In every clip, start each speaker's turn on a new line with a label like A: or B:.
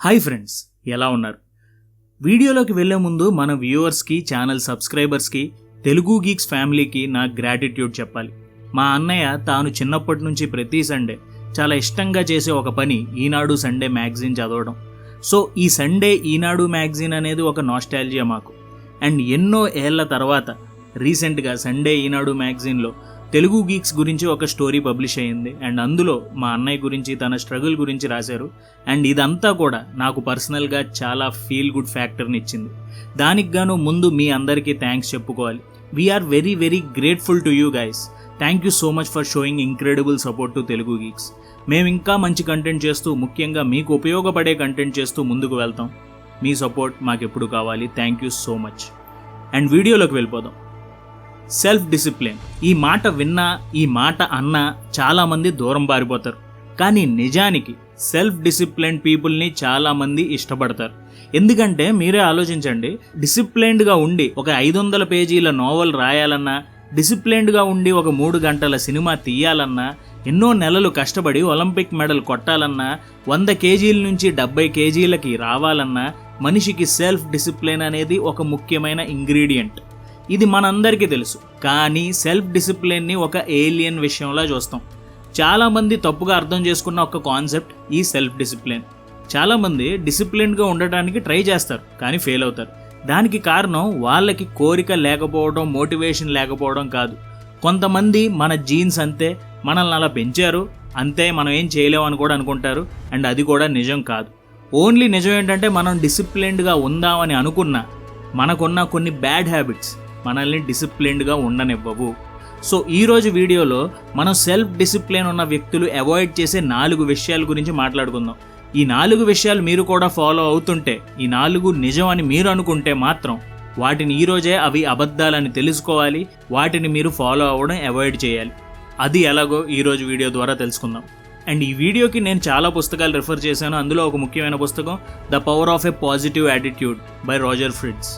A: Hi friends ఎలా ఉన్నారు? వీడియోలోకి వెళ్ళే ముందు మన వ్యూవర్స్కి ఛానల్ సబ్స్క్రైబర్స్కి తెలుగు గీక్స్ ఫ్యామిలీకి నా గ్రాటిట్యూడ్ చెప్పాలి. మా అన్నయ్య తాను చిన్నప్పటి నుంచి ప్రతి సండే చాలా ఇష్టంగా చేసే ఒక పని ఈనాడు సండే మ్యాగజైన్ చదవడం. సో ఈ సండే ఈనాడు మ్యాగజైన్ అనేది ఒక నాస్టాలజియా మాకు. అండ్ ఎన్నో ఏళ్ళ తర్వాత రీసెంట్గా సండే ఈనాడు మ్యాగజైన్లో తెలుగు గీక్స్ గురించి ఒక స్టోరీ పబ్లిష్ అయ్యింది. అండ్ అందులో మా అన్నయ్య గురించి తన స్ట్రగుల్ గురించి రాశారు. అండ్ ఇదంతా కూడా నాకు పర్సనల్గా చాలా ఫీల్ గుడ్ ఫ్యాక్టర్ని ఇచ్చింది. దానికి గాను ముందు మీ అందరికీ థ్యాంక్స్ చెప్పుకోవాలి. We're very very grateful to you guys thank you so much for showing incredible support to Telugu geeks. మేము ఇంకా మంచి కంటెంట్ చేస్తూ ముఖ్యంగా మీకు ఉపయోగపడే కంటెంట్ చేస్తూ ముందుకు వెళ్తాం. మీ సపోర్ట్ మాకు ఎప్పుడు కావాలి? Thank you so much and వీడియోలోకి వెళ్ళిపోదాం. సెల్ఫ్ డిసిప్లిన్ ఈ మాట విన్నా ఈ మాట అన్నా చాలామంది దూరం పారిపోతారు. కానీ నిజానికి సెల్ఫ్ డిసిప్లిన్ పీపుల్ని చాలామంది ఇష్టపడతారు. ఎందుకంటే మీరే ఆలోచించండి డిసిప్లైన్డ్గా ఉండి ఒక ఐదు వందల పేజీల నోవెల్ రాయాలన్నా డిసిప్లైన్డ్గా ఉండి ఒక మూడు గంటల సినిమా తీయాలన్నా ఎన్నో నెలలు కష్టపడి ఒలింపిక్ మెడల్ కొట్టాలన్నా వంద కేజీల నుంచి డెబ్బై కేజీలకి రావాలన్నా మనిషికి సెల్ఫ్ డిసిప్లిన్ అనేది ఒక ముఖ్యమైన ఇంగ్రీడియంట్. ఇది మనందరికీ తెలుసు. కానీ సెల్ఫ్ డిసిప్లిన్ని ఒక ఏలియన్ విషయంలో చూస్తాం. చాలామంది తప్పుగా అర్థం చేసుకున్న ఒక కాన్సెప్ట్ ఈ సెల్ఫ్ డిసిప్లిన్ చాలామంది డిసిప్లిన్గా ఉండటానికి ట్రై చేస్తారు కానీ ఫెయిల్ అవుతారు. దానికి కారణం వాళ్ళకి కోరిక లేకపోవడం మోటివేషన్ లేకపోవడం కాదు. కొంతమంది మన జీన్స్ అంతే మనల్ని అలా పెంచారు అంతే మనం ఏం చేయలేమని కూడా అనుకుంటారు అండ్ అది కూడా నిజం కాదు. ఓన్లీ నిజం ఏంటంటే మనం డిసిప్లిన్డ్గా ఉందామని అనుకున్నా మనకున్న కొన్ని బ్యాడ్ హ్యాబిట్స్ మనల్ని డిసిప్లిన్డ్గా ఉండనివ్వవు. సో ఈరోజు వీడియోలో మనం సెల్ఫ్ డిసిప్లిన్ ఉన్న వ్యక్తులు అవాయిడ్ చేసే నాలుగు విషయాల గురించి మాట్లాడుకుందాం. ఈ నాలుగు విషయాలు మీరు కూడా ఫాలో అవుతుంటే ఈ నాలుగు నిజం అని మీరు అనుకుంటే మాత్రం వాటిని ఈరోజే అవి అబద్ధాలని తెలుసుకోవాలి వాటిని మీరు ఫాలో అవ్వడం అవాయిడ్ చేయాలి. అది ఎలాగో ఈరోజు వీడియో ద్వారా తెలుసుకుందాం. అండ్ ఈ వీడియోకి నేను చాలా పుస్తకాలు రిఫర్ చేశాను. అందులో ఒక ముఖ్యమైన పుస్తకం the power of a positive attitude by Roger Fritz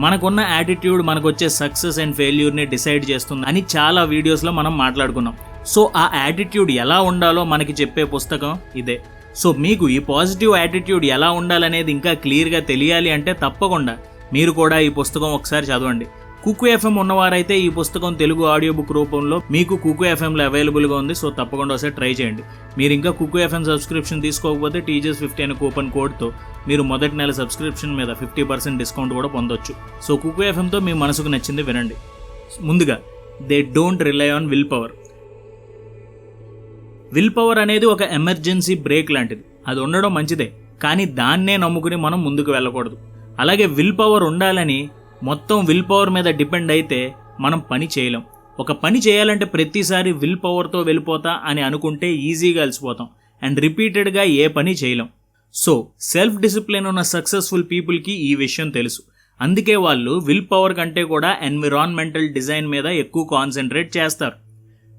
A: మనకున్న యాటిట్యూడ్ మనకు వచ్చే సక్సెస్ అండ్ ఫెయిల్యూర్ని డిసైడ్ చేస్తుంది అని చాలా వీడియోస్లో మనం మాట్లాడుకున్నాం. సో ఆ యాటిట్యూడ్ ఎలా ఉండాలో మనకి చెప్పే పుస్తకం ఇదే. సో మీకు ఈ పాజిటివ్ యాటిట్యూడ్ ఎలా ఉండాలనేది ఇంకా క్లియర్గా తెలియాలి అంటే తప్పకుండా మీరు కూడా ఈ పుస్తకం ఒకసారి చదవండి. కుకు ఎఫ్ఎం ఉన్నవారైతే ఈ పుస్తకం తెలుగు ఆడియో బుక్ రూపంలో మీకు కుకు ఎఫ్ఎంలో అవైలబుల్గా ఉంది సో తప్పకుండా ఒకసారి ట్రై చేయండి. మీరు ఇంకా కుకు ఎఫ్ఎం సబ్స్క్రిప్షన్ తీసుకోకపోతే టీజర్స్ ఫిఫ్టీ అనే కూపన్ కోడ్తో మీరు మొదటి నెల సబ్స్క్రిప్షన్ మీద ఫిఫ్టీ పర్సెంట్ డిస్కౌంట్ కూడా పొందొచ్చు. సో కుకు ఎఫ్ఎంతో మీ మనసుకు నచ్చింది వినండి. ముందుగా they don't rely on willpower willpower అనేది ఒక ఎమర్జెన్సీ బ్రేక్ లాంటిది. అది ఉండడం మంచిదే కానీ దాన్నే నమ్ముకుని మనం ముందుకు వెళ్ళకూడదు. అలాగే విల్ పవర్ ఉండాలని మొత్తం విల్ పవర్ మీద డిపెండ్ అయితే మనం పని చేయలేం. ఒక పని చేయాలంటే ప్రతిసారి విల్ పవర్తో వెళ్ళిపోతా అని అనుకుంటే ఈజీగా అలసిపోతాం. అండ్ రిపీటెడ్గా ఏ పని చేయలేం. సో సెల్ఫ్ డిసిప్లిన్ ఉన్న సక్సెస్ఫుల్ పీపుల్కి ఈ విషయం తెలుసు. అందుకే వాళ్ళు విల్ పవర్ కంటే కూడా ఎన్విరాన్మెంటల్ డిజైన్ మీద ఎక్కువ కాన్సన్ట్రేట్ చేస్తారు.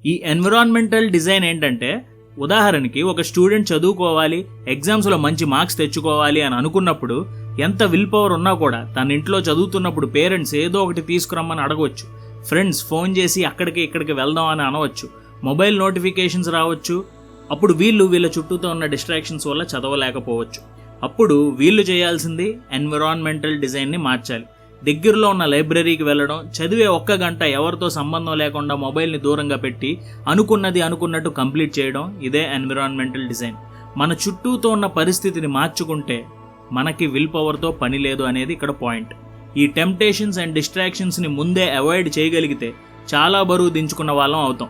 A: ఈ ఎన్విరాన్మెంటల్ డిజైన్ ఏంటంటే ఉదాహరణకి ఒక స్టూడెంట్ చదువుకోవాలి ఎగ్జామ్స్లో మంచి మార్క్స్ తెచ్చుకోవాలి అని అనుకున్నప్పుడు ఎంత విల్ పవర్ ఉన్నా కూడా తన ఇంట్లో చదువుతున్నప్పుడు పేరెంట్స్ ఏదో ఒకటి తీసుకురమ్మని అడగవచ్చు. ఫ్రెండ్స్ ఫోన్ చేసి అక్కడికి ఇక్కడికి వెళ్దాం అని అనవచ్చు. మొబైల్ నోటిఫికేషన్స్ రావచ్చు. అప్పుడు వీళ్ళు వీళ్ళ చుట్టూతో ఉన్న డిస్ట్రాక్షన్స్ వల్ల చదవలేకపోవచ్చు. అప్పుడు వీళ్ళు చేయాల్సింది ఎన్విరాన్మెంటల్ డిజైన్ని మార్చాలి. దగ్గరలో ఉన్న లైబ్రరీకి వెళ్ళడం చదివే ఒక్క గంట ఎవరితో సంబంధం లేకుండా మొబైల్ని దూరంగా పెట్టి అనుకున్నది అనుకున్నట్టు కంప్లీట్ చేయడం ఇదే ఎన్విరాన్మెంటల్ డిజైన్. మన చుట్టూతో ఉన్న పరిస్థితిని మార్చుకుంటే మనకి విల్ పవర్తో పని లేదు అనేది ఇక్కడ పాయింట్. ఈ టెంప్టేషన్స్ అండ్ డిస్ట్రాక్షన్స్ని ముందే అవాయిడ్ చేయగలిగితే చాలా బరువు దించుకున్న వాళ్ళం అవుతాం.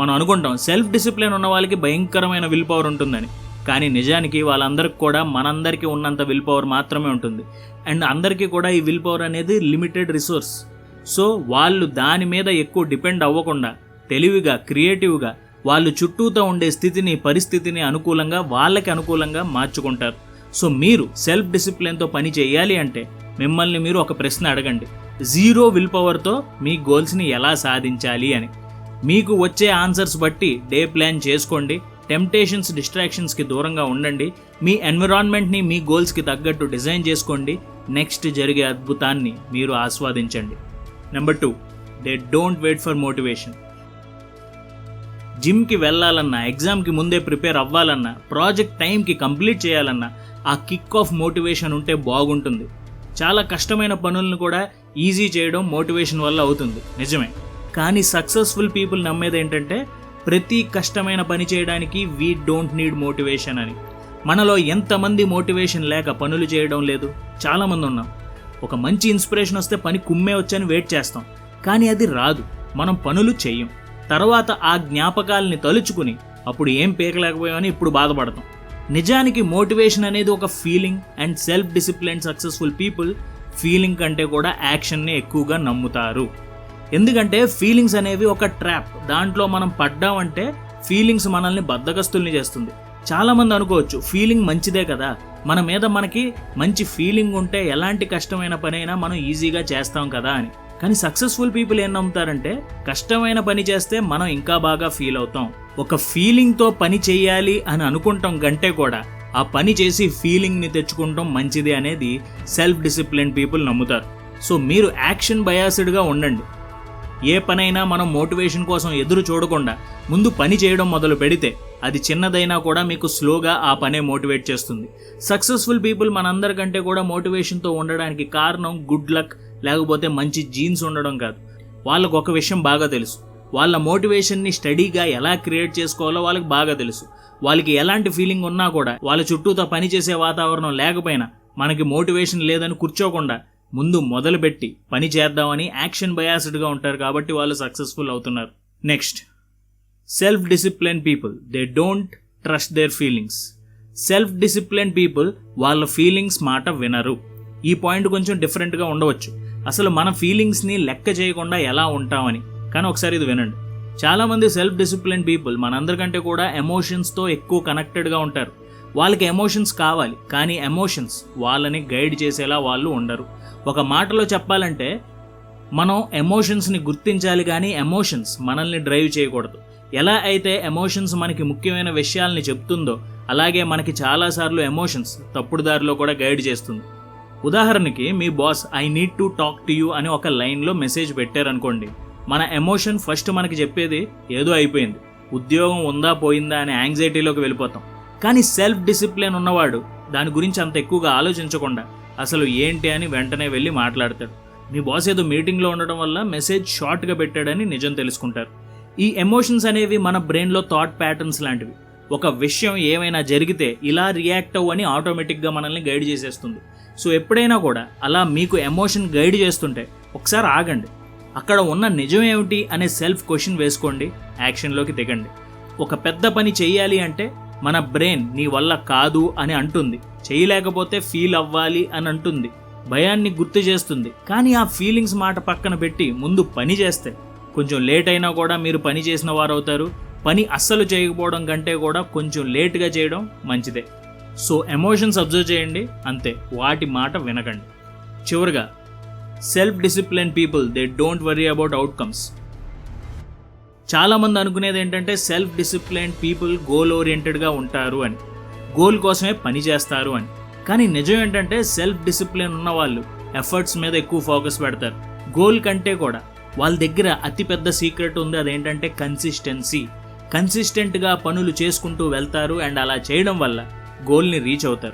A: మనం అనుకుంటాం సెల్ఫ్ డిసిప్లిన్ ఉన్న వాళ్ళకి భయంకరమైన విల్ పవర్ ఉంటుందని. కానీ నిజానికి వాళ్ళందరికి కూడా మనందరికీ ఉన్నంత విల్ పవర్ మాత్రమే ఉంటుంది. అండ్ అందరికీ కూడా ఈ విల్ పవర్ అనేది లిమిటెడ్ రిసోర్స్. సో వాళ్ళు దాని మీద ఎక్కువ డిపెండ్ అవ్వకుండా తెలివిగా క్రియేటివ్గా వాళ్ళు చుట్టూతో ఉండే స్థితిని పరిస్థితిని అనుకూలంగా వాళ్ళకి అనుకూలంగా మార్చుకుంటారు. సో మీరు సెల్ఫ్ డిసిప్లిన్తో పని చేయాలి అంటే మిమ్మల్ని మీరు ఒక ప్రశ్న అడగండి. జీరో విల్ పవర్తో మీ గోల్స్ని ఎలా సాధించాలి అని. మీకు వచ్చే ఆన్సర్స్ బట్టి డే ప్లాన్ చేసుకోండి. టెంప్టేషన్స్ డిస్ట్రాక్షన్స్కి దూరంగా ఉండండి. మీ ఎన్విరాన్మెంట్ని మీ గోల్స్కి తగ్గట్టు డిజైన్ చేసుకోండి. నెక్స్ట్ జరిగే అద్భుతాన్ని మీరు ఆస్వాదించండి. Number two they don't wait for motivation జిమ్కి వెళ్ళాలన్నా ఎగ్జామ్కి ముందే ప్రిపేర్ అవ్వాలన్నా ప్రాజెక్ట్ టైంకి కంప్లీట్ చేయాలన్నా ఆ కిక్ ఆఫ్ మోటివేషన్ ఉంటే బాగుంటుంది. చాలా కష్టమైన పనులను కూడా ఈజీ చేయడం మోటివేషన్ వల్ల అవుతుంది. నిజమే. కానీ సక్సెస్ఫుల్ పీపుల్ నమ్మేది ఏంటంటే ప్రతి కష్టమైన పని చేయడానికి వీ డోంట్ నీడ్ మోటివేషన్ అని. మనలో ఎంతమంది మోటివేషన్ లేక పనులు చేయడం లేదు? చాలామంది ఉన్నాం. ఒక మంచి ఇన్స్పిరేషన్ వస్తే పని కుమ్మే వచ్చని వెయిట్ చేస్తాం. కానీ అది రాదు. మనం పనులు చెయ్యం. తర్వాత ఆ జ్ఞాపకాలని తలుచుకుని అప్పుడు ఏం పేకలేకపోయామని ఇప్పుడు బాధపడతాం. నిజానికి మోటివేషన్ అనేది ఒక feeling and self discipline successful people feeling కంటే కూడా యాక్షన్ని ఎక్కువగా నమ్ముతారు. ఎందుకంటే ఫీలింగ్స్ అనేవి ఒక ట్రాప్. దాంట్లో మనం పడ్డామంటే ఫీలింగ్స్ మనల్ని బద్దగస్తుల్ని చేస్తుంది. చాలామంది అనుకోవచ్చు ఫీలింగ్ మంచిదే కదా. మన మీద మనకి మంచి ఫీలింగ్ ఉంటే ఎలాంటి కష్టమైన పనైనా మనం ఈజీగా చేస్తాం కదా అని. కానీ సక్సెస్ఫుల్ పీపుల్ ఏం నమ్ముతారంటే కష్టమైన పని చేస్తే మనం ఇంకా బాగా ఫీల్ అవుతాం. ఒక ఫీలింగ్తో పని చేయాలి అని అనుకుంటాం గంటే కూడా ఆ పని చేసి ఫీలింగ్ని తెచ్చుకుంటాం మంచిది అనేది సెల్ఫ్ డిసిప్లిన్ పీపుల్ నమ్ముతారు. సో మీరు యాక్షన్ బయాసిడ్గా ఉండండి. ఏ పనైనా మనం మోటివేషన్ కోసం ఎదురు చూడకుండా ముందు పని చేయడం మొదలు పెడితే అది చిన్నదైనా కూడా మీకు స్లోగా ఆ పనే మోటివేట్ చేస్తుంది. సక్సెస్ఫుల్ పీపుల్ మనందరికంటే కూడా మోటివేషన్తో ఉండడానికి కారణం గుడ్ లక్ లేకపోతే మంచి జీన్స్ ఉండడం కాదు. వాళ్ళకు ఒక విషయం బాగా తెలుసు. వాళ్ళ మోటివేషన్ని స్టడీగా ఎలా క్రియేట్ చేసుకోవాలో వాళ్ళకి బాగా తెలుసు. వాళ్ళకి ఎలాంటి ఫీలింగ్ ఉన్నా కూడా వాళ్ళ చుట్టూతో పనిచేసే వాతావరణం లేకపోయినా మనకి మోటివేషన్ లేదని కూర్చోకుండా ముందు మొదలుపెట్టి పని చేద్దామని యాక్షన్ బయాస్డ్గా ఉంటారు కాబట్టి వాళ్ళు సక్సెస్ఫుల్ అవుతున్నారు. Next self discipline people they don't trust their feelings self discipline people వాళ్ళ ఫీలింగ్స్ మాట వినరు. ఈ పాయింట్ కొంచెం డిఫరెంట్గా ఉండవచ్చు. అసలు మన ఫీలింగ్స్ని లెక్క చేయకుండా ఎలా ఉంటామని. కానీ ఒకసారి ఇది వినండి. చాలామంది సెల్ఫ్ డిసిప్లిన్ పీపుల్ మనందరికంటే కూడా ఎమోషన్స్తో ఎక్కువ కనెక్టెడ్గా ఉంటారు. వాళ్ళకి ఎమోషన్స్ కావాలి కానీ ఎమోషన్స్ వాళ్ళని గైడ్ చేసేలా వాళ్ళు ఉండరు. ఒక మాటలో చెప్పాలంటే మనం ఎమోషన్స్ని గుర్తించాలి కానీ ఎమోషన్స్ మనల్ని డ్రైవ్ చేయకూడదు. ఎలా అయితే ఎమోషన్స్ మనకి ముఖ్యమైన విషయాల్ని చెప్తుందో అలాగే మనకి చాలాసార్లు ఎమోషన్స్ తప్పుడు దారిలో కూడా గైడ్ చేస్తుంది. ఉదాహరణకి మీ boss I need to talk to you అని ఒక లైన్లో మెసేజ్ పెట్టారనుకోండి మన ఎమోషన్ ఫస్ట్ మనకి చెప్పేది ఏదో అయిపోయింది ఉద్యోగం ఉందా పోయిందా అనే యాంగ్జైటీలోకి వెళ్ళిపోతాం. కానీ సెల్ఫ్ డిసిప్లిన్ ఉన్నవాడు దాని గురించి అంత ఎక్కువగా ఆలోచించకుండా అసలు ఏంటి అని వెంటనే వెళ్ళి మాట్లాడతాడు. మీ బాస్ ఏదో మీటింగ్లో ఉండడం వల్ల మెసేజ్ షార్ట్గా పెట్టాడని నిజం తెలుసుకుంటారు. ఈ ఎమోషన్స్ అనేవి మన బ్రెయిన్లో థాట్ ప్యాటర్న్స్ లాంటివి. ఒక విషయం ఏమైనా జరిగితే ఇలా రియాక్ట్ అవ్వని ఆటోమేటిక్గా మనల్ని గైడ్ చేసేస్తుంది. సో ఎప్పుడైనా కూడా అలా మీకు ఎమోషన్ గైడ్ చేస్తుంటే ఒకసారి ఆగండి. అక్కడ ఉన్న నిజం ఏమిటి అనే సెల్ఫ్ క్వశ్చన్ వేసుకోండి యాక్షన్లోకి దిగండి. ఒక పెద్ద పని చేయాలి అంటే మన బ్రెయిన్ నీ వల్ల కాదు అని అంటుంది. చేయలేకపోతే ఫీల్ అవ్వాలి అని అంటుంది. భయాన్ని గుర్తు చేస్తుంది. కానీ ఆ ఫీలింగ్స్ మాట పక్కన పెట్టి ముందు పని చేస్తే కొంచెం లేట్ అయినా కూడా మీరు పని చేసిన వారు అవుతారు పని అస్సలు చేయకపోవడం కంటే కూడా కొంచెం లేట్గా చేయడం మంచిదే. సో ఎమోషన్స్ అబ్జర్వ్ చేయండి అంతే. వాటి మాట వినకండి. చివరిగా self discipline people they don't worry about outcomes చాలామంది అనుకునేది ఏంటంటే సెల్ఫ్ డిసిప్లిన్ పీపుల్ గోల్ ఓరియంటెడ్గా ఉంటారు అని. గోల్ కోసమే పని చేస్తారు అని. కానీ నిజం ఏంటంటే సెల్ఫ్ డిసిప్లిన్ ఉన్న వాళ్ళు ఎఫర్ట్స్ మీద ఎక్కువ ఫోకస్ పెడతారు. గోల్ కంటే కూడా వాళ్ళ దగ్గర అతిపెద్ద సీక్రెట్ ఉంది అదేంటంటే కన్సిస్టెన్సీ కన్సిస్టెంట్గా పనులు చేసుకుంటూ వెళ్తారు అండ్ అలా చేయడం వల్ల గోల్ని రీచ్ అవుతారు.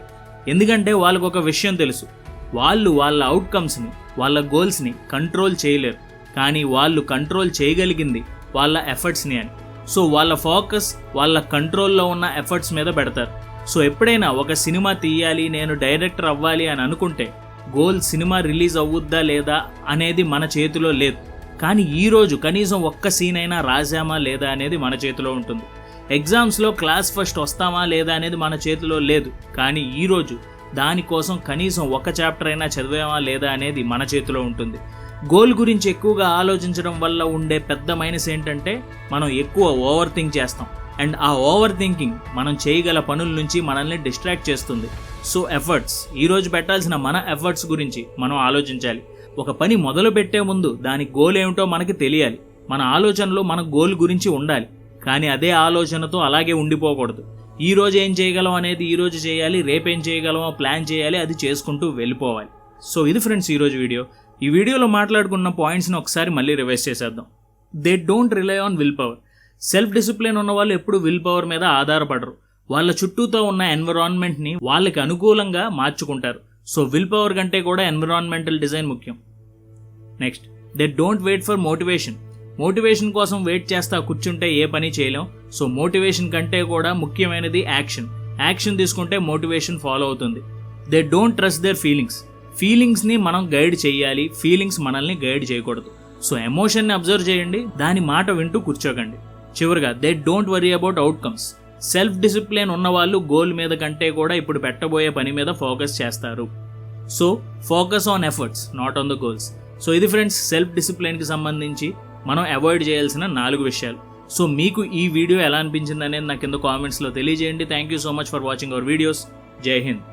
A: ఎందుకంటే వాళ్ళకు ఒక విషయం తెలుసు. వాళ్ళు వాళ్ళ అవుట్కమ్స్ని వాళ్ళ గోల్స్ని కంట్రోల్ చేయలేరు. కానీ వాళ్ళు కంట్రోల్ చేయగలిగింది వాళ్ళ ఎఫర్ట్స్ని అని. సో వాళ్ళ ఫోకస్ వాళ్ళ కంట్రోల్లో ఉన్న ఎఫర్ట్స్ మీద పెడతారు. సో ఎప్పుడైనా ఒక సినిమా తీయాలి నేను డైరెక్టర్ అవ్వాలి అని అనుకుంటే గోల్ సినిమా రిలీజ్ అవ్వుద్దా లేదా అనేది మన చేతిలో లేదు. కానీ ఈరోజు కనీసం ఒక్క సీన్ అయినా రాసామా లేదా అనేది మన చేతిలో ఉంటుంది. ఎగ్జామ్స్లో క్లాస్ ఫస్ట్ వస్తామా లేదా అనేది మన చేతిలో లేదు. కానీ ఈరోజు దానికోసం కనీసం ఒక చాప్టర్ అయినా చదివామా లేదా అనేది మన చేతిలో ఉంటుంది. గోల్ గురించి ఎక్కువగా ఆలోచించడం వల్ల ఉండే పెద్ద మైనస్ ఏంటంటే మనం ఎక్కువ ఓవర్ థింక్ చేస్తాం. అండ్ ఆ ఓవర్ థింకింగ్ మనం చేయగల పనుల నుంచి మనల్ని డిస్ట్రాక్ట్ చేస్తుంది. సో ఎఫర్ట్స్ ఈరోజు పెట్టాల్సిన మన ఎఫర్ట్స్ గురించి మనం ఆలోచించాలి. ఒక పని మొదలు పెట్టే ముందు దాని గోల్ ఏమిటో మనకి తెలియాలి. మన ఆలోచనలో మన గోల్ గురించి ఉండాలి. కానీ అదే ఆలోచనతో అలాగే ఉండిపోకూడదు. ఈ రోజు ఏం చేయగలం అనేది ఈ రోజు చేయాలి రేపేం చేయగలమో ప్లాన్ చేయాలి అది చేసుకుంటూ వెళ్ళిపోవాలి. సో ఇది ఫ్రెండ్స్ ఈరోజు వీడియో. ఈ వీడియోలో మాట్లాడుకున్న పాయింట్స్ని ఒకసారి మళ్ళీ రివైజ్ చేసేద్దాం. They don't rely on willpower self discipline ఉన్న వాళ్ళు ఎప్పుడు విల్ పవర్ మీద ఆధారపడరు. వాళ్ళ చుట్టూతో ఉన్న ఎన్విరాన్మెంట్ని వాళ్ళకి అనుకూలంగా మార్చుకుంటారు. సో విల్ పవర్ కంటే కూడా ఎన్విరాన్మెంటల్ డిజైన్ ముఖ్యం. Next they don't wait for motivation motivation కోసం వెయిట్ చేస్తా కూర్చుంటే ఏ పని చేయలేం. సో మోటివేషన్ కంటే కూడా ముఖ్యమైనది యాక్షన్ యాక్షన్ తీసుకుంటే మోటివేషన్ ఫాలో అవుతుంది. They don't trust their feelings ఫీలింగ్స్ని మనం గైడ్ చేయాలి. ఫీలింగ్స్ మనల్ని గైడ్ చేయకూడదు. సో ఎమోషన్ని అబ్జర్వ్ చేయండి. దాని మాట వింటూ కూర్చోకండి. చివరిగా they don't worry about outcomes self discipline ఉన్నవాళ్ళు గోల్ మీద కంటే కూడా ఇప్పుడు పెట్టబోయే పని మీద ఫోకస్ చేస్తారు. So focus on efforts not on the goals. So ఇది ఫ్రెండ్స్ సెల్ఫ్ డిసిప్లిన్కి సంబంధించి మనం అవాయిడ్ చేయాల్సిన నాలుగు విషయాలు. సో మీకు ఈ వీడియో ఎలా అనిపించింది అనేది నాకు కింద కామెంట్స్లో తెలియజేయండి. Thank you so much for watching our videos జై హింద్